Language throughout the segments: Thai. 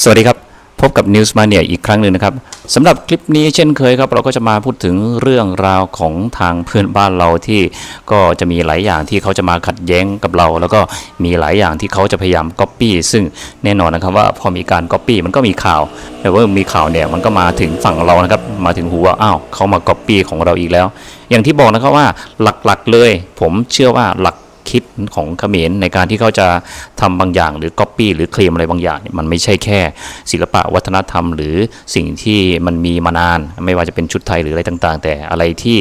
สวัสดีครับ พบกับ News Mania อีกครั้งหนึ่งนะครับสำหรับคลิปนี้เช่นเคยครับ เราก็จะมาพูดถึงเรื่องราวของทางเพื่อนบ้านเราที่ก็จะมีหลายอย่างที่เขาจะมาขัดแย้งกับเรา แล้วก็มีหลายอย่างที่เขาจะพยายามก๊อปปี้ซึ่งแน่นอนนะครับว่าพอมีการก๊อปปี้มันก็มีข่าวแต่ว่ามีข่าวเนี่ยมันก็มาถึงฝั่งเรานะครับมาถึงหูว่าอ้าวเขามาก๊อปปี้ของเราอีกแล้ว อย่างที่บอกนะครับว่าหลักๆเลย ผมเชื่อว่าหลัก ของเขมรในการที่เขาจะทำบางอย่าง หรือก๊อปปี้หรือเคลมอะไรบางอย่างมันไม่ใช่แค่ ศิลปะวัฒนธรรม หรือสิ่งที่มันมีมานาน ไม่ว่าจะเป็นชุดไทยหรืออะไรต่าง ๆ แต่อะไรที่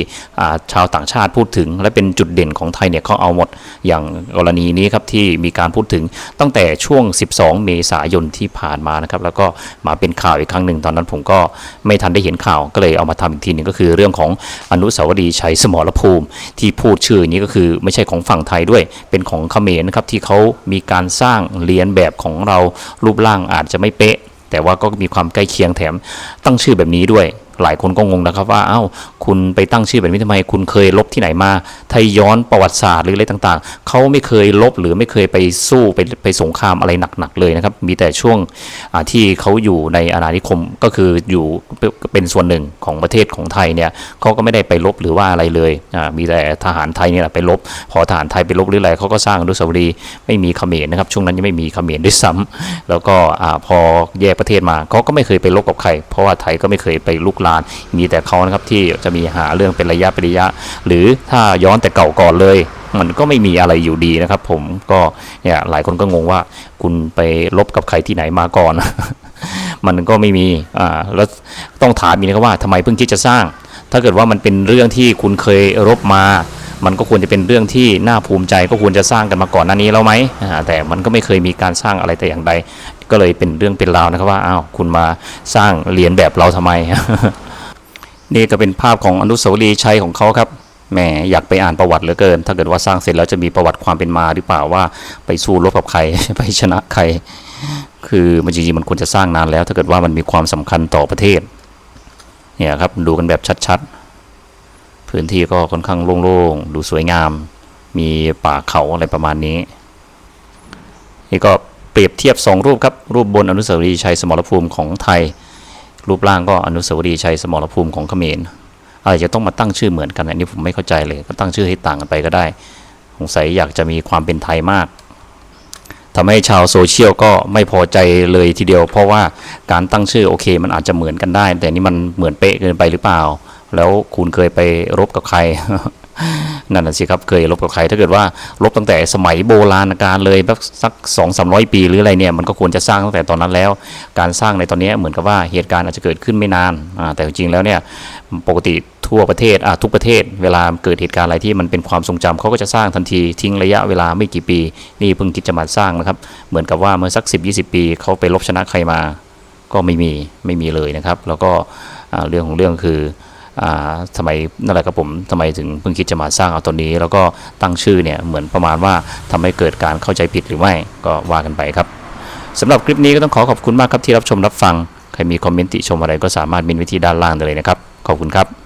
ชาวต่างชาติพูดถึง และเป็นจุดเด่นของไทยเนี่ยเขาเอาหมดอย่างกรณีนี้ครับที่มีการพูดถึงตั้งแต่ช่วง 12 เมษายนที่ผ่านมานะครับแล้วก็มาเป็นข่าวอีกครั้งหนึ่งตอนนั้นผมก็ไม่ทันได้เห็นข่าวก็เลยเอามาทำอีกทีหนึงก็คือเรื่องของอนุสาวรีย์ชัยสมรภูมิ ที่พูดชื่อนี้ก็คือไม่ใช่ของฝั่งไทยด้วย เป็นของเขมรนะครับที่เขามีการสร้างเรียนแบบของเรารูปร่างอาจจะไม่เป๊ะ แต่ว่าก็มีความใกล้เคียงแถมตั้งชื่อแบบนี้ด้วย หลายคนก็งงนะครับว่าเอ้าคุณไปตั้งชื่อแบบนี้ทำไม คุณเคยลบที่ไหนมาทยย้อนประวัติศาสตร์หรืออะไรต่างๆ เขาไม่เคยลบหรือไม่เคยไปสู้ไปไปสงครามอะไรหนักๆเลยนะครับ มีแต่ช่วงที่เขาอยู่ในอาณานิคมก็คืออยู่เป็นส่วนหนึ่งของประเทศของไทยเนี่ยเขาก็ไม่ได้ไปลบหรือว่าอะไรเลยมีแต่ทหารไทยเนี่ยแหละไปลบ พอทหารไทยไปลบหรืออะไรเขาก็สร้างอนุสาวรีย์ไม่มีเขมรนะครับ ช่วงนั้นยังไม่มีเขมรด้วยซ้ำแล้วก็อพอแยกประเทศมาเขาก็ไม่เคยไปลบกับใคร เพราะว่าไทยก็ไม่เคยไปลุกลานมีแต่เขานะครับที่จะมีหาเรื่องเป็นระยะเป็นระยะ หรือถ้าย้อนแต่เก่าก่อนเลย มันก็ไม่มีอะไรอยู่ดีนะครับ ผมก็เนี่ยหลายคนก็งงว่า คุณไปลบกับใครที่ไหนมาก่อน มันก็ไม่มีอ่าแล้วต้องถามอีนะครับว่าทำไมเพิ่งคิดจะสร้าง ถ้าเกิดว่ามันเป็นเรื่องที่คุณเคยรบมามันก็ควรจะเป็นเรื่องที่น่าภูมิใจก็ควรจะสร้างกันมาก่อนหน้านี้แล้วไหมแต่มันก็ไม่เคยมีการสร้างอะไรแต่อย่างใด ก็เลยเป็นเรื่องเป็นราวนะครับว่าอ้าวคุณมาสร้างเหรียนแบบเราทำไม นี่ก็เป็นภาพของอนุสาวรีย์ชัยของเขาครับแหมอยากไปอ่านประวัติเหลือเกิน ถ้าเกิดว่าสร้างเสร็จแล้วจะมีประวัติความเป็นมาหรือเปล่าว่าไปสู้รบกับใครไปชนะใคร คือมันจริงๆมันควรจะสร้างนานแล้ว ถ้าเกิดว่ามันมีความสำคัญต่อประเทศเนี่ยครับดูกันแบบชัดๆ พื้นที่ก็ค่อนข้างโล่งๆ ดูสวยงาม มีป่าเขาอะไรประมาณนี้ นี่ก็ เปรียบเทียบสองรูปครับ รูปบนอนุสาวรีย์ชัยสมรภูมิของไทย รูปร่างก็อนุสาวรีย์ชัยสมรภูมิของเขมรอะไรจะต้องมาตั้งชื่อเหมือนกันอันนี้ผมไม่เข้าใจเลยก็ตั้งชื่อให้ต่างกันไปก็ได้สงสัยอยากจะมีความเป็นไทยมากทำให้ชาวโซเชียลก็ไม่พอใจเลยทีเดียว เพราะว่าการตั้งชื่อโอเค มันอาจจะเหมือนกันได้ แต่นี่มันเหมือนเป๊ะเกินไปหรือเปล่า แล้วคุณเคยไปรบกับใคร นั่นน่ะสิครับเคยรบกับใครถ้าเกิดว่ารบตั้งแต่สมัยโบราณกาลเลยแบบสักสองสามร้อยปีหรืออะไรเนี่ยมันก็ควรจะสร้างตั้งแต่ตอนนั้นแล้ว การสร้างในตอนนี้เหมือนกับว่าเหตุการณ์อาจจะเกิดขึ้นไม่นานแต่จริงๆแล้วเนี่ยปกติทั่วประเทศทุกประเทศ เวลาเกิดเหตุการณ์อะไรที่มันเป็นความทรงจำเขาก็จะสร้างทันทีทิ้งระยะเวลาไม่กี่ปี นี่เพิ่งคิดจะมาสร้างนะครับ เหมือนกับว่าเมื่อสัก 10-20 ปีเขาไปรบชนะใครมาก็ไม่มีไม่มีเลยนะครับ แล้วก็เรื่องของเรื่องคือ ทำไมนั่นแหละครับผมทำไมถึงเพิ่งคิดจะมาสร้างเอาตัวนี้ แล้วก็ตั้งชื่อเนี่ยเหมือนประมาณว่าทำให้เกิดการเข้าใจผิดหรือไม่ก็ว่ากันไปครับสำหรับคลิปนี้ก็ต้องขอขอบคุณมากครับที่รับชมรับฟัง ใครมีคอมเมนต์ติชมอะไรก็สามารถมินไวิธีด้านล่างได้เลยนะครับ ขอบคุณครับ